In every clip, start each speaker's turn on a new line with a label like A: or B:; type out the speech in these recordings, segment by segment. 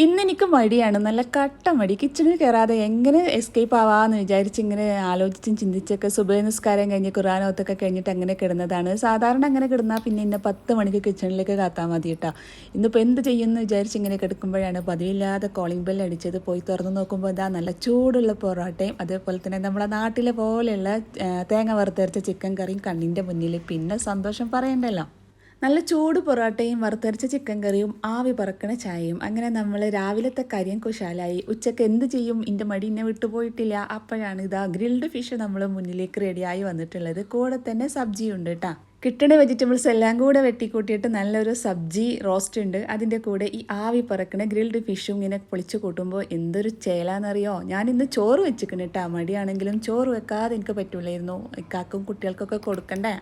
A: ഇന്ന് എനിക്ക് മടിയാണ്. നല്ല കട്ട മടി. കിച്ചണിൽ കയറാതെ എങ്ങനെ എസ്കേപ്പ് ആവാന്ന് വിചാരിച്ച് ഇങ്ങനെ ആലോചിച്ചും ചിന്തിച്ചൊക്കെ സുബൈ നിസ്കാരം കഴിഞ്ഞ് ഖുറാനോത്തൊക്കെ കഴിഞ്ഞിട്ട് അങ്ങനെ കിടന്നതാണ്. സാധാരണ അങ്ങനെ കിടന്നാൽ പിന്നെ ഇന്നെ പത്ത് മണിക്ക് കിച്ചണിലേക്ക് കാത്താൽ മതി കേട്ടോ. ഇന്നിപ്പോൾ എന്ത് ചെയ്യുമെന്ന് വിചാരിച്ച് ഇങ്ങനെ കിടക്കുമ്പോഴാണ് പതിവില്ലാതെ കോളിംഗ് ബെൽ അടിച്ചത്. പോയി തുറന്നു നോക്കുമ്പോൾ ഇതാ നല്ല ചൂടുള്ള പൊറോട്ടയും അതേപോലെ തന്നെ നമ്മുടെ നാട്ടിലെ പോലെയുള്ള തേങ്ങ വറുത്തരച്ച ചിക്കൻ കറിയും കണ്ണിന്റെ മുന്നിൽ പിന്നെ സന്തോഷം പറയണ്ടല്ലോ. നല്ല ചൂട് പൊറോട്ടയും വറുത്തരച്ച ചിക്കൻ കറിയും ആവി പറക്കണ ചായയും അങ്ങനെ നമ്മൾ രാവിലത്തെ കാര്യം കുശാലായി. ഉച്ചയ്ക്ക് എന്ത് ചെയ്യും? എന്റെ മടി എന്നെ വിട്ടുപോയിട്ടില്ല അപ്പോഴാണ് ഇതാ ഗ്രിൽഡ് ഫിഷ് നമ്മൾ മുന്നിലേക്ക് റെഡിയായി വന്നിട്ടുള്ളത്. കൂടെ തന്നെ സബ്ജിയുണ്ട് കേട്ടോ കിട്ടണ വെജിറ്റബിൾസ് എല്ലാം കൂടെ വെട്ടിക്കൂട്ടിയിട്ട് നല്ലൊരു സബ്ജി റോസ്റ്റ് ഉണ്ട്. അതിന്റെ കൂടെ ഈ ആവി പറക്കണ ഗ്രിൽഡ് ഫിഷും ഇങ്ങനെ പൊളിച്ചു കൂട്ടുമ്പോൾ എന്തൊരു ചേലാന്നറിയോ? ഞാൻ ഇന്ന് ചോറ് വെച്ചിക്കണ് കേട്ടോ മടിയാണെങ്കിലും ചോറ് വെക്കാതെ എനിക്ക് പറ്റൂലായിരുന്നു. ഇക്കാക്കും കുട്ടികൾക്കൊക്കെ കൊടുക്കണ്ടേ?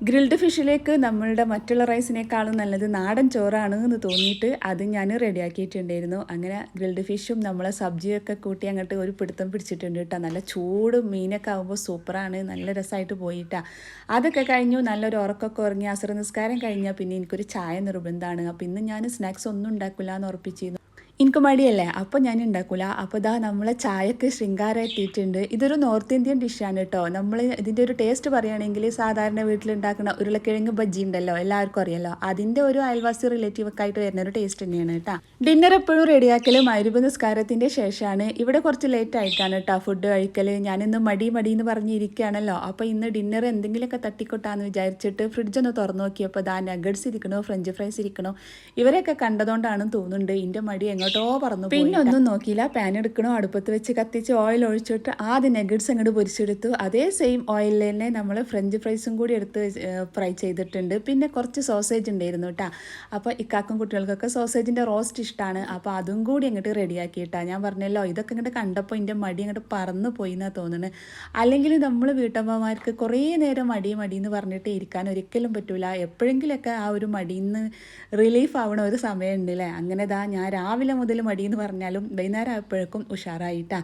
A: ഗ്രിൽഡ് ഫിഷിലേക്ക് നമ്മളുടെ മറ്റുള്ള റൈസിനേക്കാളും നല്ലത് നാടൻ ചോറാണ് എന്ന് തോന്നിയിട്ട് അത് ഞാൻ റെഡിയാക്കിയിട്ടുണ്ടായിരുന്നു. അങ്ങനെ ഗ്രിൽഡ് ഫിഷും നമ്മളെ സബ്ജിയൊക്കെ കൂട്ടി അങ്ങോട്ട് ഒരു പിടുത്തം പിടിച്ചിട്ടുണ്ട് കേട്ടോ. നല്ല ചൂട് മീനൊക്കെ ആകുമ്പോൾ സൂപ്പറാണ്. നല്ല രസമായിട്ട് പോയിട്ടാ. അതൊക്കെ കഴിഞ്ഞു. നല്ലൊരു ഉറക്കമൊക്കെ ഉറങ്ങി. അസുര നിസ്കാരം കഴിഞ്ഞാൽ പിന്നെ എനിക്കൊരു ചായ നിർബന്ധമാണ്. അപ്പോൾ ഇന്ന് ഞാൻ സ്നാക്സ് ഒന്നും ഉണ്ടാക്കില്ല എന്ന് ഉറപ്പിച്ചിരുന്നു. എനിക്ക് മടിയല്ലേ? അപ്പോൾ ഞാൻ ഉണ്ടാക്കൂല അപ്പോൾ ഇതാ നമ്മളെ ചായക്ക് ശൃംഗാരമായിട്ടിട്ടുണ്ട് ഇതൊരു നോർത്ത് ഇന്ത്യൻ ഡിഷാണ് കേട്ടോ നമ്മൾ ഇതിന്റെ ഒരു ടേസ്റ്റ് പറയുകയാണെങ്കിൽ സാധാരണ വീട്ടിലുണ്ടാക്കുന്ന ഉരുളക്കിഴങ്ങ് ബജ്ജി ഉണ്ടല്ലോ എല്ലാവർക്കും അറിയാലോ. അതിന്റെ ഒരു അയൽവാസി റിലേറ്റീവ് ഒക്കെ ആയിട്ട് വരുന്ന ഒരു ടേസ്റ്റ് തന്നെയാണ് കേട്ടോ ഡിന്നർ എപ്പോഴും റെഡിയാക്കൽ മരുഭ നിസ്കാരത്തിന്റെ ശേഷമാണ് ഇവിടെ കുറച്ച് ലേറ്റ് ആയിട്ടാണ് കേട്ടോ ഫുഡ് കഴിക്കൽ ഞാനിന്ന് മടി മടി എന്ന് പറഞ്ഞിരിക്കുകയാണല്ലോ അപ്പോൾ ഇന്ന് ഡിന്നർ എന്തെങ്കിലുമൊക്കെ തട്ടിക്കൊട്ടാന്ന് വിചാരിച്ചിട്ട് ഫ്രിഡ്ജ് ഒന്ന് തുറന്നു നോക്കിയപ്പോൾ ദാ നഗഡ്സ് ഇരിക്കണോ ഫ്രഞ്ച് ഫ്രൈസ് ഇരിക്കണോ. ഇവരെയൊക്കെ കണ്ടതുകൊണ്ടാണ് തോന്നുന്നുണ്ട്. എന്റെ മടി എങ്ങോട്ടോ പറന്നു പിന്നെ ഒന്നും നോക്കിയില്ല. പാൻ എടുക്കണോ അടുപ്പത്ത് വെച്ച് കത്തിച്ച് ഓയിൽ ഒഴിച്ചിട്ട് ആദ്യം നെഗറ്റ്സ് അങ്ങോട്ട് പൊരിച്ചെടുത്തു. അതേ സെയിം ഓയിലിൽ തന്നെ നമ്മൾ ഫ്രഞ്ച് ഫ്രൈസും കൂടി എടുത്ത് ഫ്രൈ ചെയ്തിട്ടുണ്ട്. പിന്നെ കുറച്ച് സോസേജ് ഉണ്ടായിരുന്നു കേട്ടോ അപ്പോൾ ഇക്കാക്കും കുട്ടികൾക്കൊക്കെ സോസേജിന്റെ റോസ്റ്റ് ഇഷ്ടമാണ് അപ്പോൾ അതും കൂടി അങ്ങോട്ട് റെഡിയാക്കി കേട്ടോ ഞാൻ പറഞ്ഞല്ലോ ഇതൊക്കെ ഇങ്ങോട്ട് കണ്ടപ്പോൾ എന്റെ മടി അങ്ങോട്ട് പറന്നു പോയി എന്നാണ് തോന്നുന്നത് അല്ലെങ്കിൽ നമ്മൾ വീട്ടമ്മമാർക്ക് കുറേ നേരം മടി മടി എന്ന് പറഞ്ഞിട്ട് ഇരിക്കാൻ ഒരിക്കലും പറ്റൂല. എപ്പോഴെങ്കിലൊക്കെ ആ ഒരു മടിയിൽ നിന്ന് റിലീഫ് ആവണ ഒരു സമയമുണ്ട് അല്ലേ അങ്ങനെ ഞാൻ രാവിലെ മുതൽ മടിയെന്ന് പറഞ്ഞാലും വൈകുന്നേരം ആയപ്പോഴേക്കും ഉഷാറായിട്ടാ.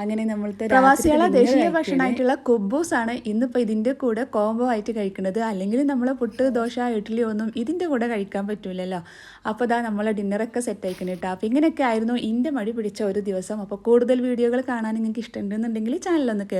A: അങ്ങനെ നമ്മളത്തെ പ്രവാസികളെ ദേശീയ ഭക്ഷണമായിട്ടുള്ള കുബൂസ് ആണ് ഇന്നിപ്പോൾ ഇതിന്റെ കൂടെ കോംബോ ആയിട്ട് കഴിക്കുന്നത്. അല്ലെങ്കിൽ നമ്മൾ പുട്ട് ദോശ ഇഡ്ഡലി ഒന്നും ഇതിന്റെ കൂടെ കഴിക്കാൻ പറ്റൂലല്ലോ. അപ്പോൾ ഇതാ നമ്മളെ ഡിന്നറൊക്കെ സെറ്റ് ആയിക്കണം കേട്ടോ അപ്പോൾ ഇങ്ങനെയൊക്കെ ആയിരുന്നു ഇന്റെ മടി പിടിച്ച ഒരു ദിവസം. അപ്പോൾ കൂടുതൽ വീഡിയോകൾ കാണാൻ നിങ്ങൾക്ക് ഇഷ്ടമുണ്ടെന്നുണ്ടെങ്കിൽ ചാനലൊന്ന് കയറി